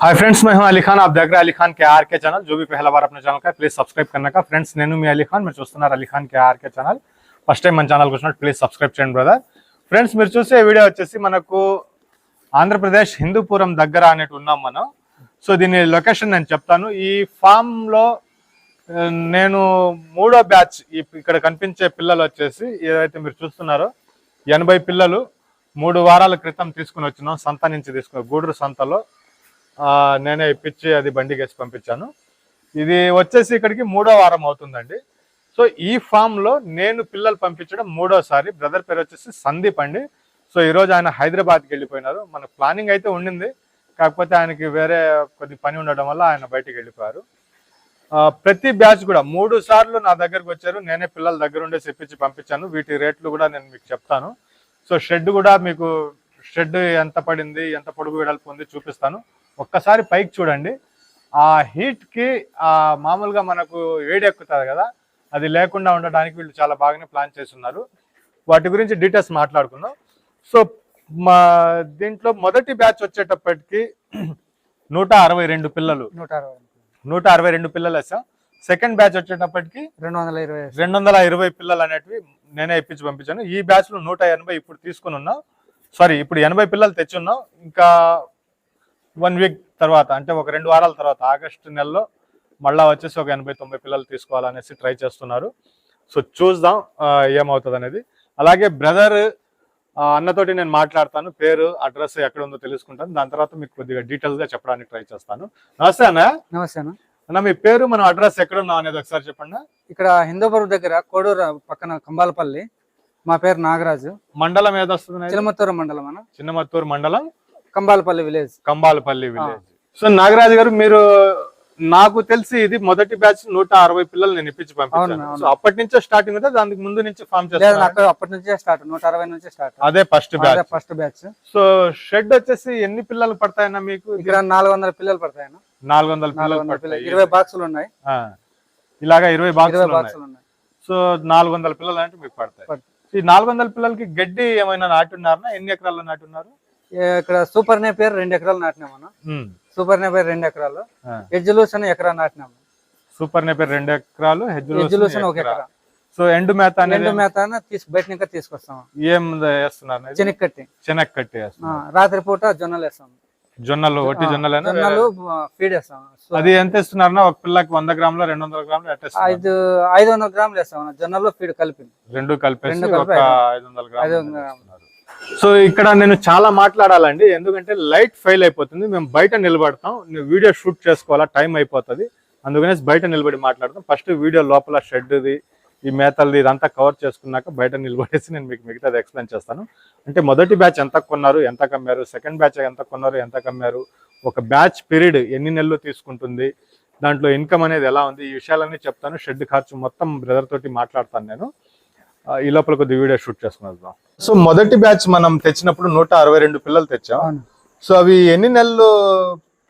Hi friends मैं हूं अली खान। आप देख रहे हैं अली खान के आर के चैनल जो भी पहला बार अपने चैनल का प्लीज सब्सक्राइब करना का। ఫ్రెండ్స్ నేను మీ అలీ ఖాన్ మీరు చూస్తున్నారు Ali Khan K R K channel first time మన ఛానల్కి వచ్చినట్టు ప్లీజ్ సబ్స్క్రైబ్ చేయండి బ్రదర్ ఫ్రెండ్స్ మీరు చూసే వీడియో వచ్చేసి మనకు ఆంధ్రప్రదేశ్ హిందూపురం దగ్గర అనేటి ఉన్నాం మనం సో దీని లొకేషన్ నేను చెప్తాను ఈ ఫామ్లో నేను మూడో బ్యాచ్ ఇక్కడ కనిపించే పిల్లలు వచ్చేసి ఏదైతే మీరు చూస్తున్నారో ఎనభై పిల్లలు మూడు వారాల క్రితం తీసుకుని వచ్చినాం సంత నుంచి తీసుకున్నాం గూడూరు సంతలో నేనే ఇప్పించి అది బండికి వేసి పంపించాను. ఇది వచ్చేసి ఇక్కడికి మూడో వారం అవుతుందండి. సో ఈ ఫామ్లో నేను పిల్లలు పంపించడం మూడోసారి. బ్రదర్ పేరు వచ్చేసి సందీప్ అండి. సో ఈ రోజు ఆయన హైదరాబాద్కి వెళ్ళిపోయినారు. మన ప్లానింగ్ అయితే ఉండింది. కాకపోతే ఆయనకి వేరే కొద్ది పని ఉండడం వల్ల ఆయన బయటికి వెళ్ళిపోయారు. ప్రతి బ్యాచ్ కూడా మూడు సార్లు నా దగ్గరకు వచ్చారు. నేనే పిల్లల దగ్గర ఉండే చెప్పించి పంపించాను. వీటి రేట్లు కూడా నేను మీకు చెప్తాను. సో షెడ్ కూడా మీకు షెడ్ ఎంత పడింది ఎంత పొడుగు వెడల్పు ఉంది చూపిస్తాను. ఒక్కసారి పైకి చూడండి. ఆ హీట్కి ఆ మామూలుగా మనకు వేడి ఎక్కుతుంది కదా అది లేకుండా ఉండడానికి వీళ్ళు చాలా బాగానే ప్లాన్ చేస్తున్నారు. వాటి గురించి డీటెయిల్స్ మాట్లాడుకుందాం. సో మా దీంట్లో మొదటి బ్యాచ్ వచ్చేటప్పటికి నూట అరవై రెండు పిల్లలు. నూట అరవై నూట అరవై రెండు పిల్లలు వేసాం. సెకండ్ బ్యాచ్ వచ్చేటప్పటికి రెండు వందల ఇరవై రెండు వందల ఇరవై పిల్లలు అనేటివి నేనే ఇప్పించి పంపించాను. ఈ బ్యాచ్లో నూట ఎనభై ఇప్పుడు తీసుకుని ఉన్నాం. సారీ ఇప్పుడు ఎనభై పిల్లలు తెచ్చున్నాం. ఇంకా వన్ వీక్ తర్వాత అంటే ఒక రెండు వారాల తర్వాత ఆగస్టు నెలలో మళ్ళా వచ్చేసి ఒక ఎనభై తొంభై పిల్లలు తీసుకోవాలనేసి ట్రై చేస్తున్నారు. సో చూద్దాం ఏమవుతుంది అనేది అలాగే బ్రదర్ అన్నతోటి నేను మాట్లాడతాను పేరు అడ్రస్ ఎక్కడ ఉందో తెలుసుకుంటాను. దాని తర్వాత మీకు కొద్దిగా డీటెయిల్స్గా చెప్పడానికి ట్రై చేస్తాను. నమస్తే అన్న. నమస్తే అన్న. అన్న మీ పేరు మనం అడ్రస్ ఎక్కడ ఉన్నాం అనేది ఒకసారి చెప్పండి ఇక్కడ హిందూపురం దగ్గర కోడూరు పక్కన కంబాలపల్లి. మా పేరు నాగరాజు. మండలం ఏదొస్తుంది చిలమత్తూరు మండలం అన్న. చిన్నమత్తూరు మండలం. Kambalapalli village. Kambalapalli village. So Nagaraju garu మీరు నాకు తెలిసి ఇది మొదటి బ్యాచ్ నూట అరవై పిల్లలు నేను ఇప్పించి పంపించాను. సో అప్పటి నుంచే స్టార్టింగ్ ఉందా దానికి ముందు నుంచి ఫామ్ చేస్తాను అప్పటి నుంచే స్టార్ట్ నూట అరవై నుంచే స్టార్ట్. అదే first batch. First batch. So shed వచ్చేసి ఎన్ని పిల్లలు పడతాయన్నా మీకు? ఇక్కడ నాలుగు వందల పిల్లలు పడతాయి అన్న నాలుగు వందల పిల్లలు. ఇరవై బాక్సులు ఉన్నాయి. ఆ. ఇలాగా ఇరవై బాక్సులు ఉన్నాయి. సో నాలుగు వందల పిల్లలు అంటే మీకు పడతాయి. ఈ నాలుగు వందల పిల్లలకి గడ్డి ఏమైనా నాటున్నారా? ఎన్ని ఎకరాల్లో నాటున్నారు? ఇక్కడ సూపర్ నేపేర్ రెండు ఎకరాలు నాటినాం ఉమ్. సూపర్ నేపేర్ రెండు ఎకరాలు. ఆ. ఎజ్జులూసన్ ఎకరా నాటినాము సూపర్ నేపర్ రెండు ఎకరాలు హెజ్జులూసన్ ఒక ఎకరా. సో ఎండు మేత రెండు మేత బయట ఇంకా తీసుకొస్తాం. ఏం వేస్తున్నారు? చెనిక్కట్టి శనగ కట్టి ఆ, వేస్తున్నారు. రాత్రి పూట జొన్నలు వేస్తాం. జొన్నలు ఒట్టి జొన్నలేనా జొన్నలు ఫీడ్ వేస్తాం. సో అది ఎంత ఇస్తున్నారన్నా ఒక పిల్లకి వంద గ్రాములు రెండు వందల గ్రాములు ఐదు ఐదు వందల గ్రాములు వేస్తాం. జొన్నలు ఫీడ్ కలిపి. రెండు కలిపి ఐదు- వందల. గ్రాములు ఇస్తున్నారు. సో ఇక్కడ నేను చాలా మాట్లాడాలండి. ఎందుకంటే లైట్ ఫెయిల్ అయిపోతుంది. మేము బయట నిలబడతాం. వీడియో షూట్ చేసుకోవాలా? టైం అయిపోతుంది. అందుకనే బయట నిలబడి మాట్లాడతాం. ఫస్ట్ వీడియో లోపల షెడ్ది ఈ మేతలది ఇదంతా కవర్ చేసుకున్నాక బయట నిలబడేసి నేను మీకు మిగతాది ఎక్స్ప్లెయిన్ చేస్తాను. అంటే మొదటి బ్యాచ్ ఎంత కొన్నారు? ఎంత కమ్మారు? సెకండ్ బ్యాచ్ ఎంత కొన్నారు? ఎంత కమ్మారు? ఒక బ్యాచ్ పీరియడ్ ఎన్ని నెలలు తీసుకుంటుంది? దాంట్లో ఇన్కమ్ అనేది ఎలా ఉంది? ఈ విషయాలన్నీ చెప్తాను. షెడ్ ఖర్చు మొత్తం బ్రదర్ తోటి మాట్లాడతాను నేను. ఈ లోపల కొద్ది వీడియో షూట్ చేసుకున్నాం సో మొదటి బ్యాచ్ మనం తెచ్చినప్పుడు నూట అరవై రెండు పిల్లలు తెచ్చాం. సో అవి ఎన్ని నెలలు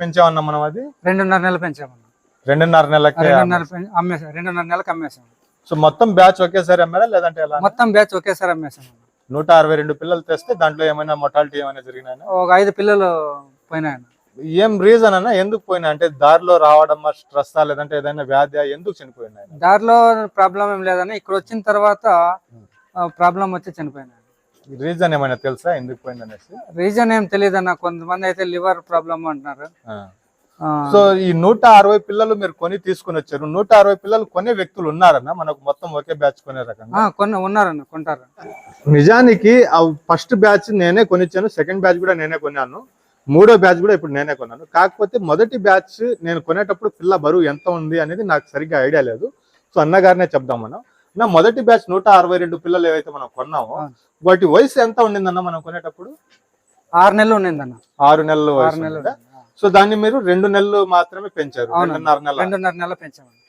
పెంచామన్నా మనం అది? రెండున్నర నెలలు పెంచామన్న. రెండున్నర నెలలకి రెండున్నర పెం- అమ్మేసాం రెండున్నర నెలలకు అమ్మేసాం సో మొత్తం బ్యాచ్ ఒకేసారి అమ్మారా లేదంటే ఎలా? మొత్తం బ్యాచ్ ఒకేసారి అమ్మేసాం. నూట అరవై రెండు పిల్లలు తెస్తే దాంట్లో ఏమైనా మొటాలిటీ ఏమైనా జరిగినాయా? ఒక ఐదు పిల్లలు పోయినాయన్న. ఏం రీజన్ అన్నా ఎందుకు పోయినా? అంటే దారిలో రావడం స్ట్రెస్ లేదంటే ఏదైనా వ్యాధి ఎందుకు చనిపోయినాయి దారిలో ప్రాబ్లం ఏం లేదన్న ఇక్కడ వచ్చిన తర్వాత ప్రాబ్లం వచ్చి చనిపోయినా రీజన్ ఏమైనా తెలుసా? ఎందుకు పోయింది అనేసి? రీజన్ ఏం తెలియదన్న కొంతమంది అయితే లివర్ ప్రాబ్లం అంటున్నారు. సో ఈ నూట అరవై పిల్లలు మీరు కొని తీసుకుని వచ్చారు. నూట అరవై పిల్లలు కొనే వ్యక్తులు ఉన్నారన్న? మనకు మొత్తం ఒకే బ్యాచ్ కొనే రకంగా? కొన్ని ఉన్నారన్న కొంటారు. నిజానికి ఆ ఫస్ట్ బ్యాచ్ నేనే కొనిచ్చాను సెకండ్ బ్యాచ్ కూడా నేనే కొన్నాను. మూడో బ్యాచ్ కూడా ఇప్పుడు నేనే కొన్నాను. కాకపోతే మొదటి బ్యాచ్ నేను కొనేటప్పుడు పిల్ల బరువు ఎంత ఉంది అనేది నాకు సరిగ్గా ఐడియా లేదు. సో అన్నగారినే చెప్దాం మనం. నా మొదటి బ్యాచ్ నూట అరవై రెండు పిల్లలు ఏవైతే మనం కొన్నామో. వాటి వయసు ఎంత ఉండిందన్న మనం కొనేటప్పుడు? ఆరు నెలలు ఉండిందన్న. ఆరు నెలలు ఆరు నెలలు. సో దాన్ని మీరు రెండు నెలలు మాత్రమే పెంచారు. రెండున్నర నెల రెండున్నర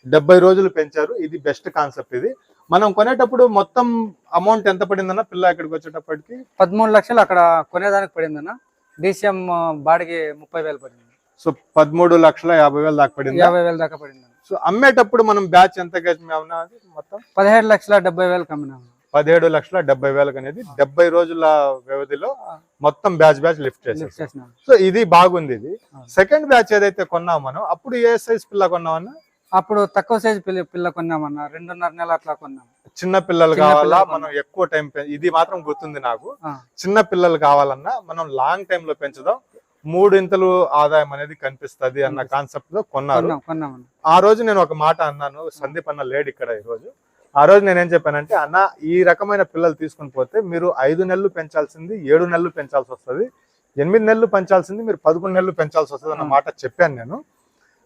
డెబ్బై రోజులు పెంచారు. ఇది బెస్ట్ కాన్సెప్ట్ ఇది. మనం కొనేటప్పుడు మొత్తం అమౌంట్ ఎంత పడిందన్న పిల్ల ఇక్కడికి వచ్చేటప్పటికి? పదమూడు లక్షలు అక్కడ కొనేదానికి పడిందన్న. డిసిఎం బాడికి ముప్పై వేలు పడింది. సో పదమూడు లక్షల యాభై వేలు దాకా పడింది? యాభై వేలు దాకా పడింది. సో అమ్మేటప్పుడు మనం బ్యాచ్ ఎంత మొత్తం? పదిహేడు లక్షల డెబ్బై వేలు కమ్మినాము పదిహేడు లక్షల డెబ్బై వేలకు అనేది డెబ్బై రోజుల వ్యవధిలో మొత్తం బ్యాచ్ బ్యాచ్ లిఫ్ట్ చేసేసాం. చేసినాం. సో ఇది బాగుంది ఇది. సెకండ్ బ్యాచ్ ఏదైతే కొన్నాం మనం అప్పుడు ఏ సైజ్ పిల్ల కొన్నామన్నా? అప్పుడు తక్కువ సైజ్ పిల్ల పిల్ల కొన్నామన్నా రెండున్నర నెల అట్లా కొన్నాం. చిన్న పిల్లలు కావాలా? మనం ఎక్కువ టైం ఇది మాత్రం గుర్తుంది నాకు. చిన్న పిల్లలు కావాలన్నా మనం లాంగ్ టైం లో పెంచుదాం. మూడింతలు ఆదాయం అనేది కనిపిస్తది అన్న కాన్సెప్ట్లో కొన్నారు. ఆ రోజు నేను ఒక మాట అన్నాను. సందీప్ అన్న లేడు ఇక్కడ ఈ రోజు. ఆ రోజు నేనేం చెప్పానంటే అన్న ఈ రకమైన పిల్లలు తీసుకుని పోతే మీరు ఐదు నెలలు పెంచాల్సింది ఏడు నెలలు పెంచాల్సి వస్తుంది. ఎనిమిది నెలలు పెంచాల్సింది మీరు పదకొండు నెలలు పెంచాల్సి వస్తుంది అన్న మాట చెప్పాను నేను.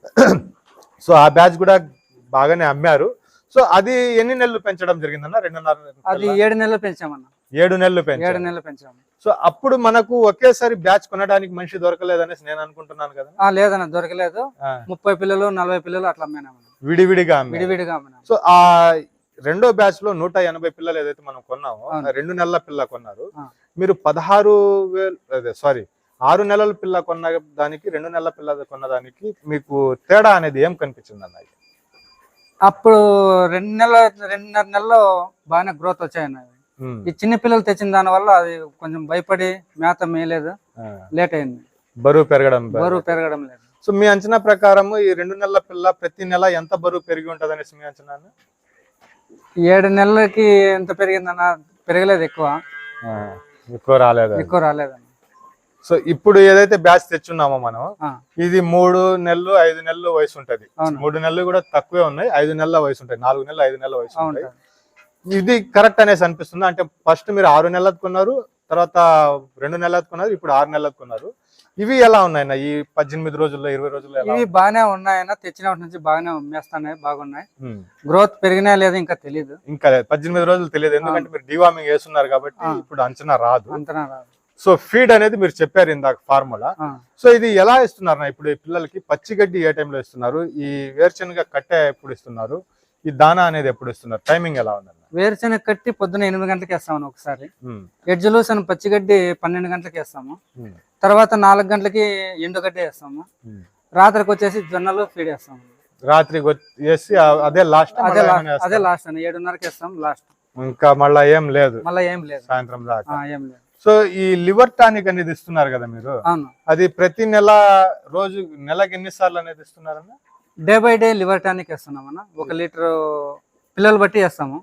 సో ఆ బ్యాచ్ కూడా బాగానే అమ్మారు. సో అది ఎన్ని నెలలు పెంచడం జరిగిందన్న? రెండున్నర అది ఏడు నెలలు పెంచామన్నా. ఏడు నెలలు ఏడు నెలలు పెంచాము. సో అప్పుడు మనకు ఒకేసారి బ్యాచ్ కొనడానికి మనిషి దొరకలేదనేసి నేను అనుకుంటున్నాను కదా? లేదన్న దొరకలేదు. ముప్పై పిల్లలు నలభై పిల్లలు అట్లా అమ్మామన్నా విడివిడిగా. విడివిడిగా అమ్మినాం సో ఆ రెండో బ్యాచ్లో నూట ఎనభై పిల్లలు ఏదైతే మనం కొన్నామో రెండు నెలల పిల్ల కొన్నారు. మీరు పదహారు వేలు సారీ ఆరు నెలల పిల్ల కొన్న దానికి రెండు నెలల పిల్ల కొన్న దానికి మీకు తేడా అనేది ఏం కనిపించింది అన్న అప్పుడు రెండు నెలల రెండున్నర నెలల్లో బాగానే గ్రోత్ వచ్చాయన్న. ఈ చిన్న పిల్లలు తెచ్చిన దాని వల్ల అది కొంచెం భయపడి మేత మేయలేదు. లేట్ అయింది. బరువు పెరగడం బరువు పెరగడం లేదు. సో మీ అంచనా ప్రకారం ఈ రెండు నెలల పిల్ల ప్రతి నెల ఎంత బరువు పెరిగి ఉంటది అనేసి మీ అంచనా ఏడు నెలలకి ఎంత పెరిగిందన్న పెరగలేదు ఎక్కువ. ఎక్కువ రాలేదు ఎక్కువ రాలేదన్న సో ఇప్పుడు ఏదైతే బ్యాచ్ తెచ్చున్నామో మనం ఇది మూడు నెలలు ఐదు నెలలు వయసు ఉంటది. మూడు నెలలు కూడా తక్కువే ఉన్నాయి ఐదు నెలల వయసు ఉంటాయి. నాలుగు నెలలు ఐదు నెలల వయసు ఉంటాయి. ఇది కరెక్ట్ అనేసి అనిపిస్తుంది. అంటే ఫస్ట్ మీరు ఆరు నెలలకు కొన్నారు తర్వాత రెండు నెలలకు కొన్నారు ఇప్పుడు ఆరు నెలలకు కొన్నారు. ఇవి ఎలా ఉన్నాయి ఈ పద్దెనిమిది రోజుల్లో ఇరవై రోజుల్లో ఇవి బాగానే ఉన్నాయన్న తెచ్చినప్పటి నుంచి బాగానే మేస్తున్నాయి బాగున్నాయి. గ్రోత్ పెరిగినా లేదా ఇంకా తెలియదు ఇంకా లేదు. పద్దెనిమిది రోజులు తెలియదు ఎందుకంటే మీరు డివార్మింగ్ వేస్తున్నారు కాబట్టి. ఇప్పుడు అంచనా రాదు. అంతనా రాదు. సో ఫీడ్ అనేది మీరు చెప్పారు ఇందాక ఫార్ములా సో ఇది ఎలా ఇస్తున్నారు నా ఇప్పుడు ఈ పిల్లలకి పచ్చిగడ్డి ఏ టైంలో ఇస్తున్నారు? ఈ వేరుశనగ కట్టె ఎప్పుడు ఇస్తున్నారు? ఈ దానా అనేది ఎప్పుడు ఇస్తున్నారు? టైమింగ్ ఎలా ఉందన్న? వేరుశనగ కట్టి పొద్దున ఎనిమిది గంటలకు వేస్తాము ఒకసారి. ఎడ్జులూస్ అని పచ్చిగడ్డి పన్నెండు గంటలకు వేస్తాము. తర్వాత నాలుగు గంటలకి ఎండుగడ్డి వేస్తాము. రాత్రికి వచ్చేసి జొన్నలు ఫీడ్ వేస్తాము. రాత్రి వేసి అదే లాస్ట్ అదే లాస్ట్ అదే లాస్ట్ అని ఏడున్నరకి వేస్తాం లాస్ట్ ఇంకా మళ్ళా ఏం లేదు. మళ్ళీ ఏం లేదు. సాయంత్రం దాకా. ఏం లేదు. సో ఈ లివర్ టానిక్ అనేది ఇస్తున్నారు కదా మీరు? అది ప్రతి నెల రోజు నెలకి ఎన్ని సార్లు అనేది ఇస్తున్నారన్న? Day by day liver tonic వేస్తున్నాం అన్న ఒక లీటర్ పిల్లలు బట్టి వేస్తాము.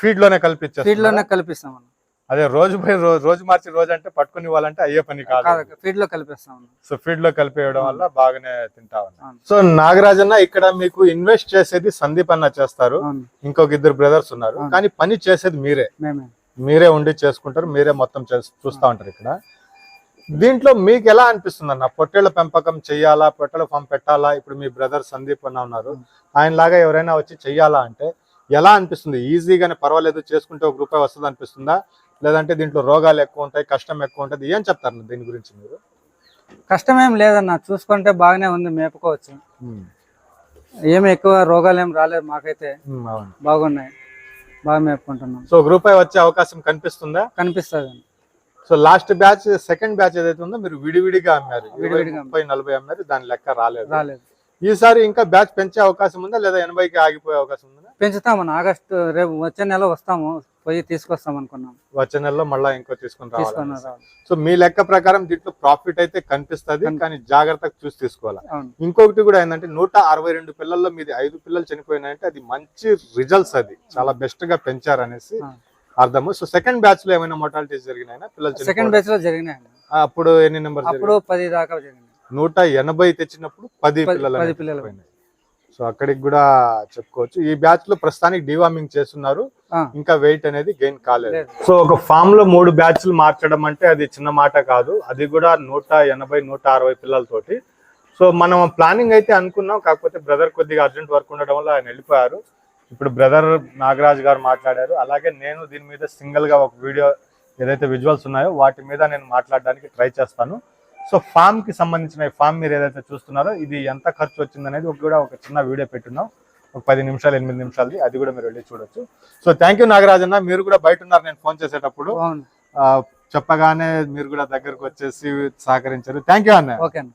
ఫీడ్లోనే కల్పించారు ఫీడ్లోనే కలిపిస్తాం అన్న అదే రోజు పోయి రోజు రోజు మార్చి రోజు అంటే పట్టుకుని ఇవ్వాలంటే అయ్యే పని కాదు. ఫీడ్లో కలిపిస్తాం అన్న సో ఫీడ్లో కలిపేయడం వల్ల బాగానే తింటా. సో నాగరాజన్న ఇక్కడ మీకు ఇన్వెస్ట్ చేసేది సందీప్ అన్న చేస్తారు. ఇంకొక ఇద్దరు బ్రదర్స్ ఉన్నారు. కానీ పని చేసేది మీరే. మేమే. మీరే ఉండి చేసుకుంటారు మీరే మొత్తం చేస్- చూస్తా ఉంటారు ఇక్కడ. దీంట్లో మీకు ఎలా అనిపిస్తుంది అన్న పొట్టేళ్ళ పెంపకం చెయ్యాలా? పొట్టేళ్ళ ఫామ్ పెట్టాలా? ఇప్పుడు మీ బ్రదర్ సందీప్ అన్న ఉన్నారు. ఆయన లాగా ఎవరైనా వచ్చి చెయ్యాలా అంటే ఎలా అనిపిస్తుంది? ఈజీగానే పర్వాలేదు చేసుకుంటే ఒక రూపాయి వస్తుంది అనిపిస్తుందా? లేదంటే దీంట్లో రోగాలు ఎక్కువ ఉంటాయి కష్టం ఎక్కువ ఉంటుంది ఏం చెప్తారు దీని గురించి మీరు? కష్టమేం లేదన్న చూసుకుంటే బాగానే ఉంది మేపుకోవచ్చు. ఏమి ఎక్కువ రోగాలు ఏం రాలేదు మాకైతే. బాగున్నాయి. బాగా మేపుకుంటున్నాం. సో ఒక రూపాయి వచ్చే అవకాశం కనిపిస్తుందా? కనిపిస్తుంది so last batch second batch ఏదైతే ఉందో మీరు విడివిడిగా అమ్మారు. ముప్పై నలభై అమ్మారు దాని లెక్క రాలేదు. రాలేదు. ఈసారి ఇంకా బ్యాచ్ పెంచే అవకాశం ఉందా? లేదా ఎనభైకి ఆగిపోయే అవకాశం ఉందా? పెంచుతామన్న ఆగస్టు రేపు వచ్చే నెల వస్తాము. పోయి తీసుకొస్తాం అనుకున్నాం. వచ్చే నెలలో మళ్ళీ ఇంకో తీసుకుని రావాలి. సో మీ లెక్క ప్రకారం దీంట్లో ప్రాఫిట్ అయితే కనిపిస్తది కానీ జాగ్రత్తగా చూసి తీసుకోవాలి. ఇంకొకటి కూడా ఏంటంటే నూట అరవై రెండు పిల్లల్లో మీది ఐదు పిల్లలు చనిపోయినాయంటే అది మంచి రిజల్ట్స్ అది. చాలా బెస్ట్గా పెంచారనేసి. అర్థము. సో సెకండ్ బ్యాచ్లో ఏమైనా మొటాలిటీస్ జరిగినాయా? పిల్లలు సెకండ్? బ్యాచ్లో జరిగినాయి అప్పుడు ఎన్ని నెంబర్ అప్పుడు పది దాకా నూట ఎనభై తెచ్చినప్పుడు పది పిల్లలు పది పిల్లలు. పోయినాయి. సో అక్కడికి కూడా చెప్పుకోవచ్చు. ఈ బ్యాచ్లో ప్రస్తుతానికి డివార్మింగ్ చేస్తున్నారు. ఇంకా వెయిట్ అనేది గెయిన్ కాలేదు. లేదు. సో ఒక ఫామ్లో మూడు బ్యాచ్లు మార్చడం అంటే అది చిన్న మాట కాదు. అది కూడా నూట ఎనభై నూట అరవై పిల్లలతోటి. సో మనం ప్లానింగ్ అయితే అనుకున్నాం. కాకపోతే బ్రదర్ కొద్దిగా అర్జెంట్ వర్క్ ఉండడం వల్ల ఆయన వెళ్ళిపోయారు. ఇప్పుడు బ్రదర్ నాగరాజ్ గారు మాట్లాడారు. అలాగే నేను దీని మీద సింగిల్గా ఒక వీడియో ఏదైతే విజువల్స్ ఉన్నాయో వాటి మీద నేను మాట్లాడడానికి ట్రై చేస్తాను. సో ఫామ్కి సంబంధించిన ఫామ్ మీరు ఏదైతే చూస్తున్నారో ఇది ఎంత ఖర్చు వచ్చింది అనేది ఒక కూడా ఒక చిన్న వీడియో పెట్టున్నాం. ఒక పది నిమిషాలు ఎనిమిది నిమిషాలది. అది కూడా మీరు వెళ్ళి చూడొచ్చు. సో థ్యాంక్ యూ నాగరాజ్ అన్న మీరు కూడా బయట ఉన్నారు. నేను ఫోన్ చేసేటప్పుడు చెప్పగానే మీరు కూడా దగ్గరకు వచ్చేసి సహకరించారు. థ్యాంక్ యూ అన్న. ఓకే అన్న.